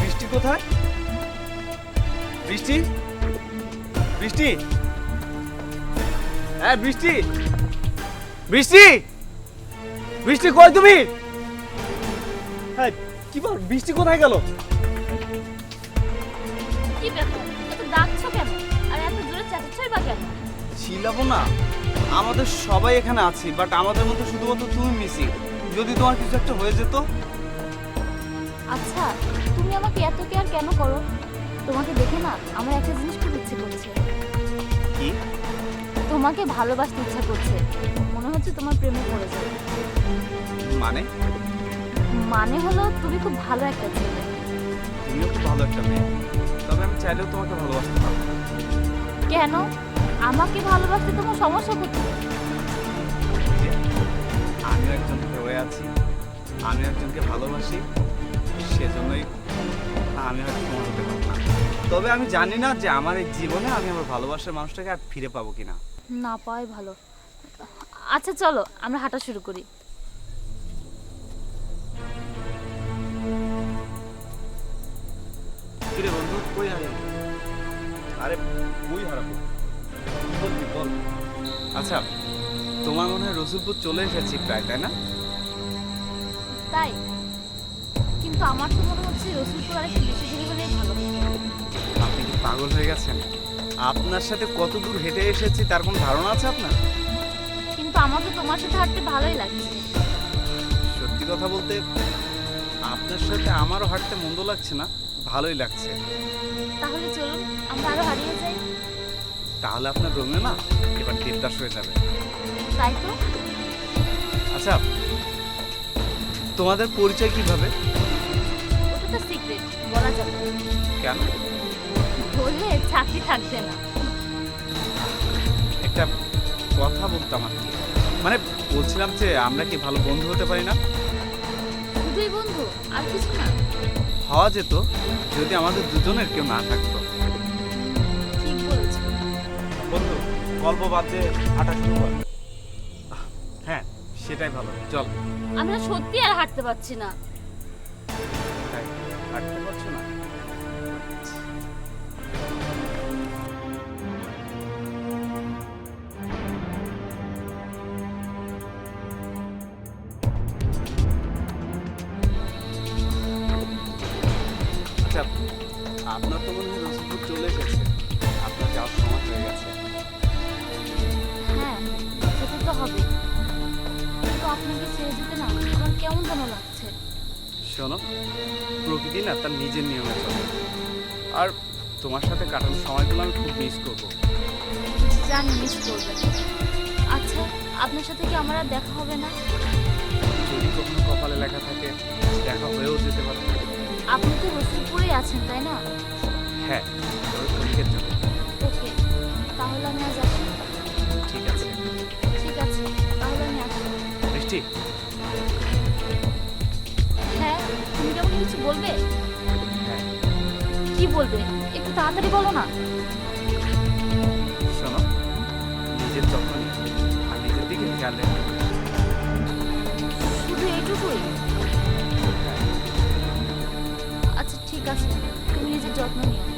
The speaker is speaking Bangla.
বৃষ্টি কোথায়? বৃষ্টি? বৃষ্টি? হ্যাঁ বৃষ্টি। বৃষ্টি? বৃষ্টি কই তুমি? হ্যাঁ কি বল বৃষ্টি কোথায় গেল? কি ব্যাপার? এত ডাকছো কেন? আর এত জোরে চেঁচাচ্ছই বা কেন? ছিলাবো না। আমাদের সবাই এখানে আছি বাট আমাদের মধ্যে শুধুমাত্র তুমি মিসিং। যদি তোমার কিছু একটা হয়ে যেত আচ্ছা তুমি আমাকে এত কেয়ার কেন করো? তোমাকে দেখে না আমার একটা জিনিস খুব ইচ্ছে করছে। কি? তোমাকে ভালোবাসতে ইচ্ছা করছে। মনে হচ্ছে তোমার প্রেমে পড়ে যাবে মানে? মানে হলো তুমি খুব ভালো একটা ছেলে। তুমিও খুব ভালো একটা মেয়ে। তবে আমি চাইলেও তোমাকে ভালোবাসতে পারব না। কেন? আমাকে ভালোবাসতে তোমার সমস্যা কোথায়? যে আমিও একজনকে হয়ে আছি। আমি একজনকে ভালোবাসি। সেজন্যই আমি হয়তো তোমার হতে পারব না। তবে আমি জানি না যে আমার এই জীবনে আমি আমার ভালোবাসার মানুষটাকে আর ফিরে পাবো কিনা। না পাওয়াই ভালো। আচ্ছা চলো আমরা হাঁটা শুরু করি। কিরে বন্ধু কই হারাবো আরে কই হারাবো। কি বল। আচ্ছা তোমার মনে হয় রসুলপুর চলে এসেছি প্রায় তাই না? তাই? কিন্তু আমার তো মনে হচ্ছে রসুলপুর আরেকটু বেশি দেরি হলেই ভালো। আপনি কি পাগল হয়ে গেছেন? আপনার সাথে কত দূর হেঁটে এসেছি তার কোনো ধারণা আছে আপনার? কিন্তু আমার তো তোমার সাথে হাঁটতে ভালোই লাগছে। সত্যি কথা বলতে আপনার সাথে আমারও হাঁটতে মন্দ লাগছে না ভালোই লাগছে। তাহলে চলুন আমরা আরও হারিয়ে যাই। তাহলে আপনার রোমে না এবার দেবদাস হয়ে যাবে। তাই তো? আচ্ছা তোমাদের পরিচয় কীভাবে? যাবে কেন? বললে চাকরি থাকবে না। একটা কথা বলতাম আর কি মানে বলছিলাম যে আমরা কি ভালো বন্ধু হতে পারি না? শুধুই বন্ধু আর কিছু না। হওয়া যেত যদি আমাদের দুজনের কেউ না থাকতো। ঠিক বলেছ। বন্ধু গল্প বাদ দিয়ে হাঁটা শুরু কর। হ্যাঁ সেটাই ভালো। চল। আমরা সত্যি আর হাঁটতে পারছি না। আপনার তো মনে হয় রসুলপুর চলে এসেছে আপনার যাওয়ার সময় হয়ে গেছে। হ্যাঁ সেটা তো হবে। কিন্তু আপনাকে ছেড়ে যেতে না আমার কেমন যেন লাগছে। শোনো প্রকৃতি না তার নিজের নিয়মে চলে। আর তোমার সাথে কাটানো সময়গুলো আমি খুব মিস করব। জানি মিস করবেন আচ্ছা আপনার সাথে কি আমার আর দেখা হবে না? যদি কখনো কপালে লেখা থাকে দেখা হয়েও যেতে পারে। আপনি তো রসুলপুরেই আছেন তাই না? হ্যাঁ জন্য। ওকে তাহলে আমি আজ আসি ঠিক আছে। ঠিক আছে তাহলে আমি আসি বৃষ্টি হ্যাঁ তুমি কি আমাকে কিছু বলবে? হ্যাঁ। কি বলবে? একটু তাড়াতাড়ি বলো না। শোনো নিজের যত্ন নিও আর নিজের দিকে খেয়াল রেখো। আচ্ছা তুমি নিজের যত্ন নিও।